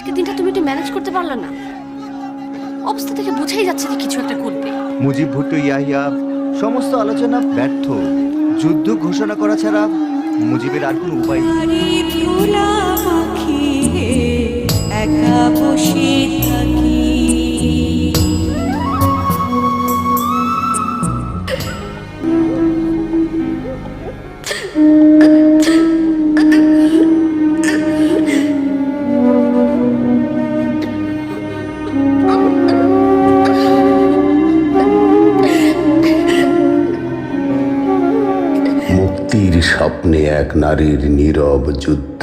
আজকের দিনটা তুমি একটু ম্যানেজ করতে পারলে না। অবস্থা থেকে বোঝাই যাচ্ছে যে কিছু একটা করবে মুজিব ভুট্টো ইয়াহিয়া সমস্ত আলোচনা ব্যর্থ। যুদ্ধ ঘোষণা করা ছাড়া মুজিবের আর কোনো উপায় নেই। একা বসে মুক্তির স্বপ্নে এক নারীর নীরব যুদ্ধ।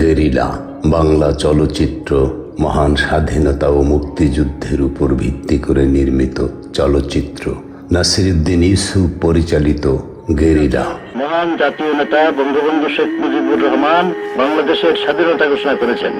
গেরিলা, বাংলা চলচ্চিত্র, মহান স্বাধীনতা ও মুক্তিযুদ্ধের উপর ভিত্তি করে নির্মিত চলচ্চিত্র। নাসিরুদ্দিন ইউসুফ পরিচালিত গেরিলা। মহান জাতীয় নেতা বঙ্গবন্ধু শেখ মুজিবুর রহমান বাংলাদেশের স্বাধীনতা ঘোষণা করেছেন।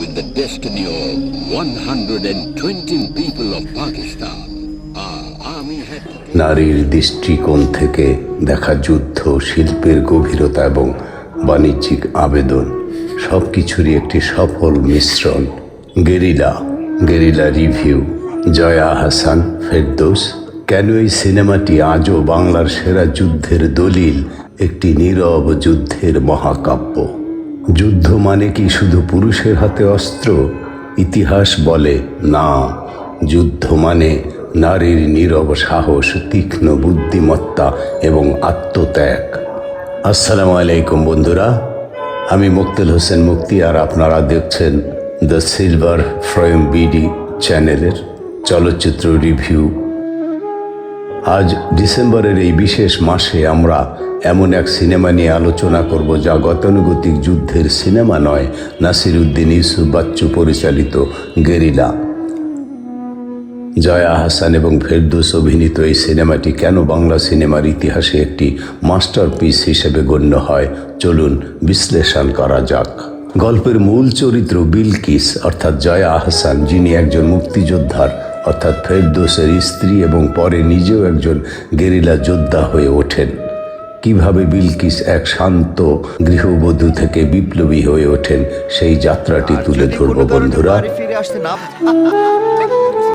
With the destiny of 120 people of Pakistan. নারীর দৃষ্টিকোণ থেকে দেখা যুদ্ধ, শিল্পের গভীরতা এবং বাণিজ্যিক আবেদন সব কিছুরই একটি সফল মিশ্রণ guerrilla guerrilla review, Joya Hasan Ferdous, কেন এই সিনেমাটি আজও বাংলার সেরা যুদ্ধের দলিল, একটি নীরব যুদ্ধের মহাকাব্য যুদ্ধ মানে কি শুধু পুরুষের হাতে অস্ত্র? ইতিহাস বলে, না। যুদ্ধ মানে নারীর নীরব সাহস, তীক্ষ্ণ বুদ্ধিমত্তা এবং আত্মত্যাগ। আসসালামু আলাইকুম, বন্ধুরা। আমি মুক্তেল হোসেন মুক্তি আর আপনারা দেখছেন দ্য সিলভার ফ্রেম বিডি চ্যানেলের চলচ্চিত্র রিভিউ। আজ ডিসেম্বরের এই বিশেষ মাসে আমরা এমন এক সিনেমা নিয়ে আলোচনা করব যা গতানুগতিক যুদ্ধের সিনেমা নয় নাসির উদ্দিন ইউসুফ বাচ্চু পরিচালিত গেরিলা। জয়া হাসান এবং ফেরদৌস অভিনীত এই সিনেমাটি কেন বাংলা সিনেমার ইতিহাসে একটি মাস্টারপিস হিসেবে গণ্য হয়? চলুন বিশ্লেষণ করা যাক। গল্পের মূল চরিত্র বিলকিস, অর্থাৎ জয়া আহসান যিনি একজন মুক্তিযোদ্ধার অর্থাৎ ফেরদোসের স্ত্রী এবং পরে নিজেও একজন গেরিলা যোদ্ধা হয়ে ওঠেন। কীভাবে বিলকিস এক শান্ত গৃহবধূ থেকে বিপ্লবী হয়ে ওঠেন সেই যাত্রাটি তুলে ধরব বন্ধুরা।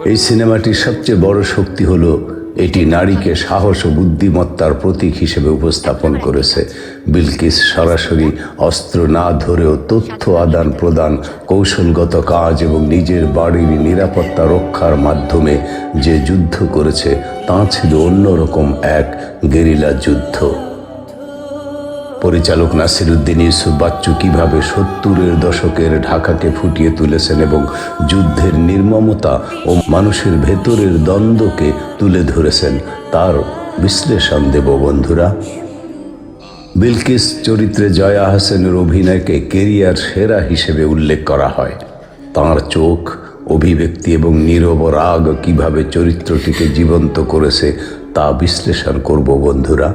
এই সিনেমাটির সবচেয়ে বড় শক্তি হলো এটি নারীকে সাহস ও বুদ্ধিমত্তার প্রতীক হিসেবে উপস্থাপন করেছে। বিলকিস সরাসরি অস্ত্র না ধরেও তথ্য আদান প্রদান, কৌশলগত কাজ এবং নিজের বাড়ির নিরাপত্তা রক্ষার মাধ্যমে যে যুদ্ধ করেছে, তা ছিল অন্যরকম এক গেরিলা যুদ্ধ। পরিচালক নাসিরুদ্দিন ইউসুফ বাচ্চু কীভাবে সত্তরের দশকের ঢাকাকে ফুটিয়ে তুলেছেন এবং যুদ্ধের নির্মমতা ও মানুষের ভেতরের দ্বন্দ্বকে তুলে ধরেছেন, তার বিশ্লেষণ দেব বন্ধুরা। বিলকিস চরিত্রে জয়া হাসানের অভিনয়কে কেরিয়ার সেরা হিসেবে উল্লেখ করা হয়। তাঁর চোখ, অভিব্যক্তি এবং নীরব রাগ কীভাবে চরিত্রটিকে জীবন্ত করেছে তা বিশ্লেষণ করব বন্ধুরা।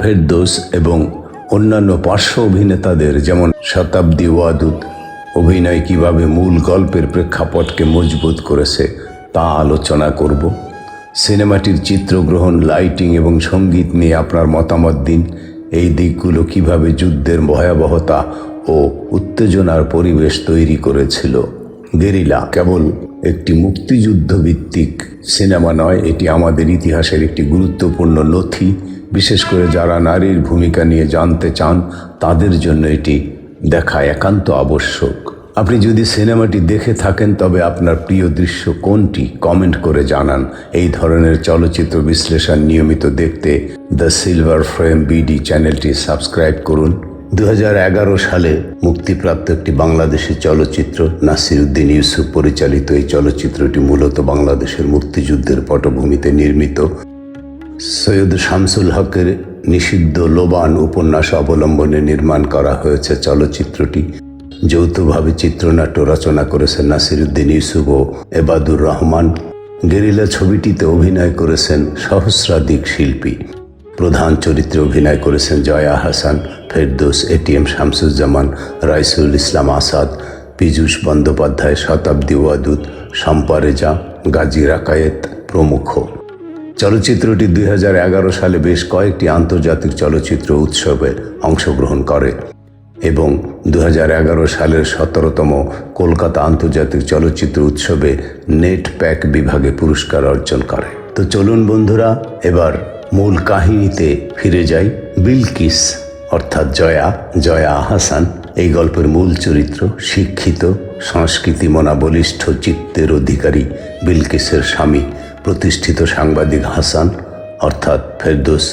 ফেরদৌস এবং অন্যান্য পার্শ্ব অভিনেতাদের, যেমন শতাব্দী ওয়াদুদ, অভিনয় কীভাবে মূল গল্পের প্রেক্ষাপটকে মজবুত করেছে তা আলোচনা করব। সিনেমাটির চিত্রগ্রহণ, লাইটিং এবং সংগীত নিয়ে আপনার মতামত দিন। এই দিকগুলো কীভাবে যুদ্ধের ভয়াবহতা ও উত্তেজনার পরিবেশ তৈরি করেছিল। গেরিলা কেবল একটি মুক্তিযুদ্ধ ভিত্তিক সিনেমা নয়, এটি আমাদের ইতিহাসের একটি গুরুত্বপূর্ণ নথি। বিশেষ করে যারা নারীর ভূমিকা নিয়ে জানতে চান, তাদের জন্য এটি দেখা একান্ত আবশ্যক। আপনি যদি সিনেমাটি দেখে থাকেন, তবে আপনার প্রিয় দৃশ্য কোনটি কমেন্ট করে জানান। এই ধরনের চলচ্চিত্র বিশ্লেষণ নিয়মিত দেখতে দ্য সিলভার ফ্রেম বিডি চ্যানেলটি সাবস্ক্রাইব করুন। দু হাজার এগারো সালে মুক্তিপ্রাপ্ত একটি বাংলাদেশি চলচ্চিত্র, নাসিরুদ্দিন ইউসুফ পরিচালিত এই চলচ্চিত্রটি মূলত বাংলাদেশের মুক্তিযুদ্ধের পটভূমিতে নির্মিত। সৈয়দ শামসুল হকের নিষিদ্ধ লোবান উপন্যাস অবলম্বনে নির্মাণ করা হয়েছে চলচ্চিত্রটি। যৌথভাবে চিত্রনাট্য রচনা করেছেন নাসিরুদ্দিন ইউসুফ ও এবাদুর রহমান। গেরিলা ছবিটিতে অভিনয় করেছেন সহস্রাধিক শিল্পী। প্রধান চরিত্রে অভিনয় করেছেন জয়া হাসান, ফেরদৌস এটিএম শামসুজ্জামান, রাইসুল ইসলাম আসাদ, পীযূষ বন্দ্যোপাধ্যায়, শতাব্দী ওয়াদুদ শম্পারেজা গাজী রাকায়েত প্রমুখ। চলচ্চিত্রটি দুই হাজার এগারো সালে বেশ কয়েকটি আন্তর্জাতিক চলচ্চিত্র উৎসবে অংশগ্রহণ করে এবং দু হাজার এগারো সালের সতেরোতম কলকাতা আন্তর্জাতিক চলচ্চিত্র উৎসবে নেট প্যাক বিভাগে পুরস্কার অর্জন করে। তো চলুন বন্ধুরা, এবার মূল কাহিনীতে ফিরে যাই। বিলকিস অর্থাৎ জয়া জয়া আহাসান এই গল্পের মূল চরিত্র, শিক্ষিত সংস্কৃতি মনা বলিষ্ঠ চিত্তের অধিকারী বিলকিসের স্বামী। প্রতিষ্ঠিত সাংবাদিক হাসান, অর্থাৎ ফেরদোস,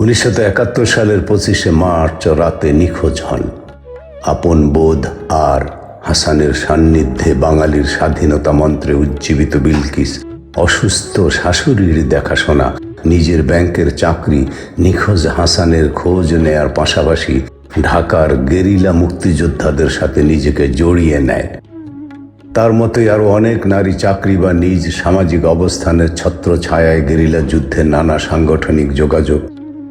উনিশশো একাত্তর সালের পঁচিশে মার্চ রাতে নিখোঁজ হন। আপন বোধ আর হাসানের সান্নিধ্যে বাঙালির স্বাধীনতা মন্ত্রে উজ্জীবিত বিলকিস অসুস্থ শাশুড়ির দেখাশোনা, নিজের ব্যাংকের চাকরি, নিখোঁজ হাসানের খোঁজ নেয়ার পাশাপাশি ঢাকার গেরিলা মুক্তিযোদ্ধাদের সাথে নিজেকে জড়িয়ে নেয়। তার মতোই আরও অনেক নারী চাকরি বা নিজ সামাজিক অবস্থানের ছত্র ছায়ায় গেরিলা যুদ্ধে নানা সাংগঠনিক যোগাযোগ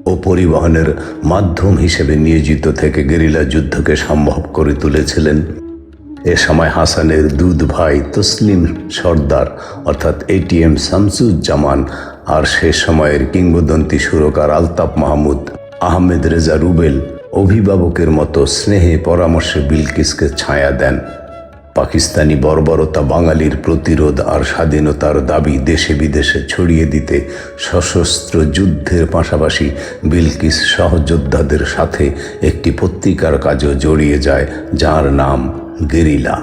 ও পরিবহনের মাধ্যম হিসেবে নিয়োজিত থেকে গেরিলা যুদ্ধকে সম্ভব করে তুলেছিলেন। এ সময় হাসানের দুধ ভাই তসলিম সর্দার, অর্থাৎ এটিএম শামসুজ্জামান আর সে সময়ের কিংবদন্তি সুরকার আলতাফ মাহমুদ, আহমেদ রেজা রুবেল, অভিভাবকের মতো স্নেহে পরামর্শে বিলকিসকে ছায়া দেন। পাকিস্তানি বর্বরতা বাঙালির প্রতিরোধ আর স্বাধীনতার দাবি দেশে বিদেশে ছড়িয়ে দিতে সশস্ত্র যুদ্ধের পাশাপাশি বিলকিস সহযোদ্ধাদের সাথে একটি পত্রিকার কাজও জড়িয়ে যায়, যার নাম গেরিলা।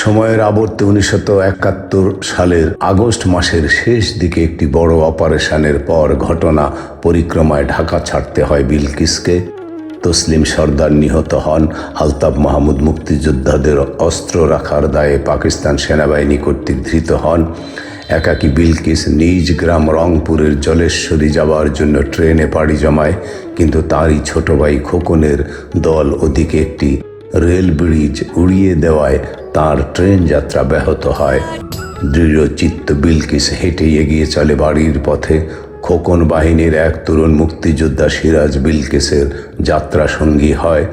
সময়ের আবর্তে উনিশশো একাত্তর সালের আগস্ট মাসের শেষ দিকে একটি বড় অপারেশনের পর ঘটনা পরিক্রমায় ঢাকা ছাড়তে হয় বিলকিসকে। তসলিম সর্দার নিহত হন। আলতাফ মাহমুদ মুক্তিযোদ্ধাদের অস্ত্র রাখার দায়ে পাকিস্তান সেনাবাহিনী কর্তৃক ধৃত হন। একাকী বিলকিস নিজ গ্রাম রংপুরের জলেশ্বরী যাওয়ার জন্য ট্রেনে পাড়ি জমায়, কিন্তু তারই ছোট ভাই খোকনের দল ওদিকে একটি রেল ব্রিজ উড়িয়ে দেওয়ায় তার ট্রেন যাত্রা ব্যাহত হয়। দৃঢ় চিত্ত বিলকিস হেঁটে এগিয়ে চলে বাড়ির পথে। খোকন বাহিনীর এক তরুণ মুক্তিযোদ্ধা সিরাজ বিলকিসের যাত্রা সঙ্গী হয়।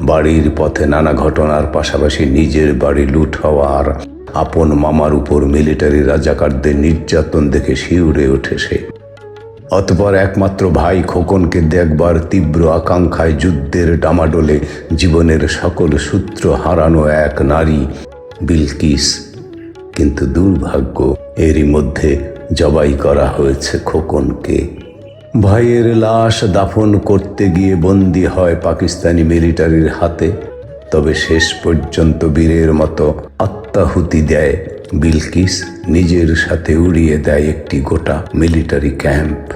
বাড়ির পথে নানা ঘটনার পাশাপাশি নিজের বাড়ি লুট হওয়া আর আপন মামার উপর মিলিটারি রাজাকারদের নির্যাতন দেখে শিউরে ওঠে সে। অতপর একমাত্র ভাই খোকনকে দেখবার তীব্র আকাঙ্ক্ষায় যুদ্ধের ডামাডোলে জীবনের সকল সূত্র হারানো এক নারী বিলকিস। কিন্তু দুর্ভাগ্য এরই মধ্যে জবাই করা হয়েছে খোকনকে। ভাইয়ের লাশ দাফন করতে গিয়ে বন্দী হয় পাকিস্তানি মিলিটারির হাতে, তবে শেষ পর্যন্ত বীরের মতো আত্মাহুতি দেয় বিলকিস, নিজের সাথে উড়িয়ে দেয় একটি গোটা মিলিটারি ক্যাম্প।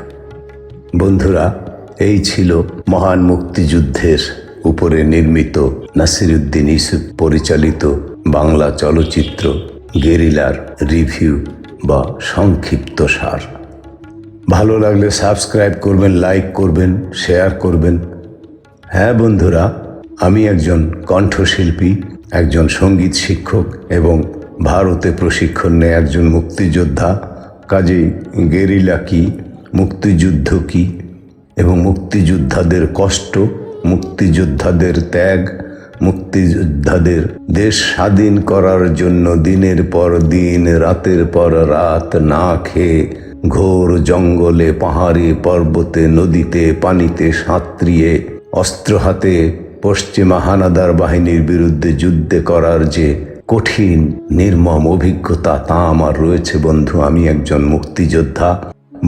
বন্ধুরা, এই ছিল মহান মুক্তিযুদ্ধের উপরে নির্মিত নাসিরুদ্দিন ইসুফ পরিচালিত বাংলা চলচ্চিত্র গেরিলার রিভিউ। বা সংক্ষিপ্ত সার। ভালো লাগলে সাবস্ক্রাইব করবেন, লাইক করবেন, শেয়ার করবেন। হ্যাঁ বন্ধুরা, আমি একজন কণ্ঠশিল্পী, একজন সংগীত শিক্ষক এবং ভারতে প্রশিক্ষণ নেয় একজন মুক্তিযোদ্ধা, কাজেই গেরিলা কি, মুক্তিযুদ্ধ কী এবং মুক্তিযোদ্ধাদের কষ্ট, মুক্তিযোদ্ধাদের ত্যাগ মুক্তিযোদ্ধাদের দেশ স্বাধীন করার জন্য দিনের পর দিন, রাতের পর রাত না খেয়ে ঘোর জঙ্গলে, পাহাড়ে পর্বতে, নদীতে, পানিতে সাঁতরিয়ে অস্ত্র হাতে পশ্চিমা হানাদার বাহিনীর বিরুদ্ধে যুদ্ধে করার যে কঠিন, নির্মম অভিজ্ঞতা, তা আমার রয়েছে বন্ধু, আমি একজন মুক্তিযোদ্ধা।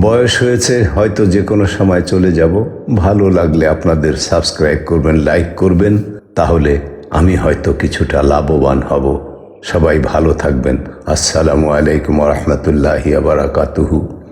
বয়স হয়েছে, হয়তো যে কোনো সময় চলে যাব। ভালো লাগলে আপনাদের সাবস্ক্রাইব করবেন, লাইক করবেন। তাহলে আমি হয়তো কিছুটা লাভবান হব। সবাই ভালো থাকবেন। আসসালামু আলাইকুম রহমতুল্লাহি আবরাকাতুহু